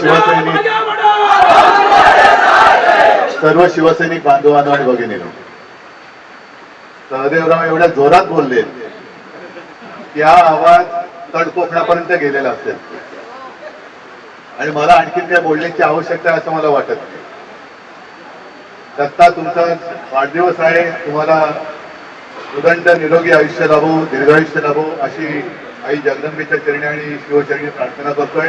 शिवसैनिक. सर्व शिवसैनिक बांधवांनो आणि भगिनीनो सहदेवराव एवढ्या जोरात बोलले त्या हा आवाज तडकोकणापर्यंत गेलेला असेल. आणि मला आणखीन काय बोलण्याची आवश्यकता असं मला वाटत दत्ता तुमचा वाढदिवस आहे तुम्हाला उदंड निरोगी आयुष्य लाभो दीर्घायुष्य लाभो अशी आई जगदंबेच्या चरणी आणि शिवचरणी प्रार्थना करतोय.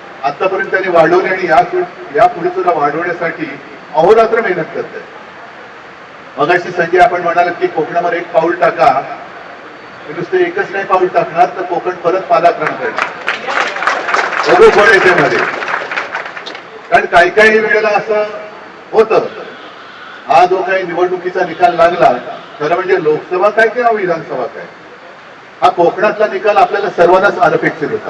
आतापर्यंत त्यांनी वाढवली आणि या या पुढे सुद्धा वाढवण्यासाठी अहोरात्र मेहनत करत आहे मगाशी संजय आपण म्हणाल की कोकणामध्ये एक पाऊल टाका. नुसतं एकच नाही पाऊल टाकणार तर कोकण परत पालाक्रम करणार बघू कोणमध्ये कारण काही काही वेळेला असं होतं. हा जो काही निवडणुकीचा निकाल लागला खरं म्हणजे लोकसभा काय किंवा विधानसभा काय? हा कोकणातला निकाल आपल्याला सर्वांनाच अनपेक्षित होता.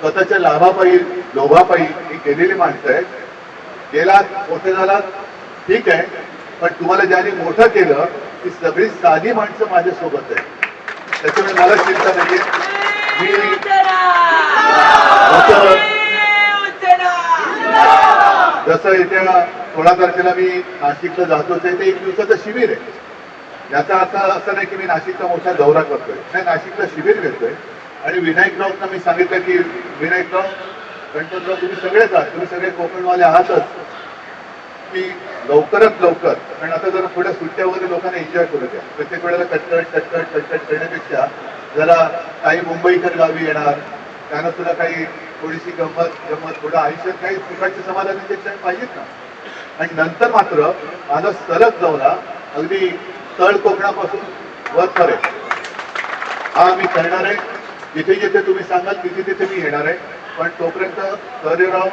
स्वतःच्या लाभापायी लोभापायी ही केलेली माणसं आहेत. गेलात मोठे झालात ठीक आहे. पण तुम्हाला ज्यांनी मोठं केलं ती सगळी साधी माणसं माझ्यासोबत आहे त्याच्यामुळे मला चिंता नाहीये. मी जसं जसं येत्या सोळा तारखेला मी नाशिकला जातोच आहे ते एक दिवसाचं शिबिर आहे. याचा अर्थ असं नाही की मी नाशिकचा मोठा दौरा करतोय. नाही नाशिकला शिबिर घेतोय. आणि विनायक राऊतना मी सांगितलं की विनायक विनायकराव गणपतराव तुम्ही सगळेच आहात. तुम्ही सगळे कोकणवाले आहातच. की लवकरात लवकर. कारण आता जरा थोड्या सुट्ट्या वगैरे लोकांना एन्जॉय करू द्या. प्रत्येक वेळेला कटकट कटकट कटकट करण्यापेक्षा जरा काही मुंबईकर गावी येणार. त्यांना सुद्धा काही थोडीशी गंमत गंमत थोडं आयुष्यात काही सुखाची समाधानाचे क्षण पाहिजेत ना. आणि नंतर मात्र माझा सलग दौरा अगदी तळ कोकणापासून वरपर्यंत हा मी करणार आहे. जिथे जिथे तुम्ही सांगाल तिथे तिथे मी येणार आहे. पण तोपर्यंत सहदेवराव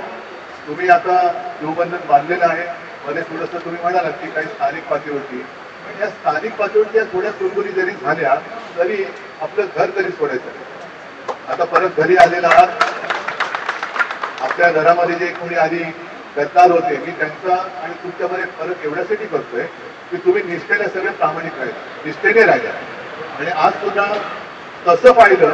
तुम्ही आता जीवबंधन बांधलेलं आहे. मध्ये थोडंसं तुम्ही म्हणालात की काही स्थानिक पातळीवरती. पण या स्थानिक पातळीवरती या थोड्या कुरकुरी जरी झाल्या तरी आपलं घर तरी सोडायचं आता परत घरी आलेला आहात. आपल्या घरामध्ये जे कोणी आधी गद्दार होते मी त्यांचा आणि तुमच्यामध्ये फरक एवढ्यासाठी करतोय की तुम्ही निष्ठेने सगळे प्रामाणिक राहिले निष्ठेने राहिल्या आणि आज सुद्धा तसं पाहिलं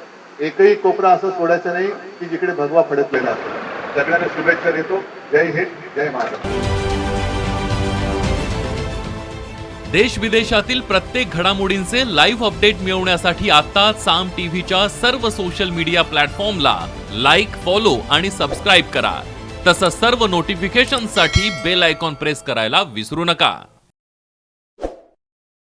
एकही कोपरा असं सोडायचं नाही की जिकडे भगवा फडकलेला असेल सगळ्यांना शुभेच्छा देतो. जय हिंद जय महाराष्ट्र. देश विदेशातील प्रत्येक घडामोडींचे लाईव्ह अपडेट मिळवण्यासाठी आता साम टीव्हीच्या सर्व सोशल मीडिया प्लॅटफॉर्मला लाईक फॉलो आणि सबस्क्राईब करा. तसंच सर्व नोटिफिकेशनसाठी बेल आयकॉन प्रेस करायला विसरू नका.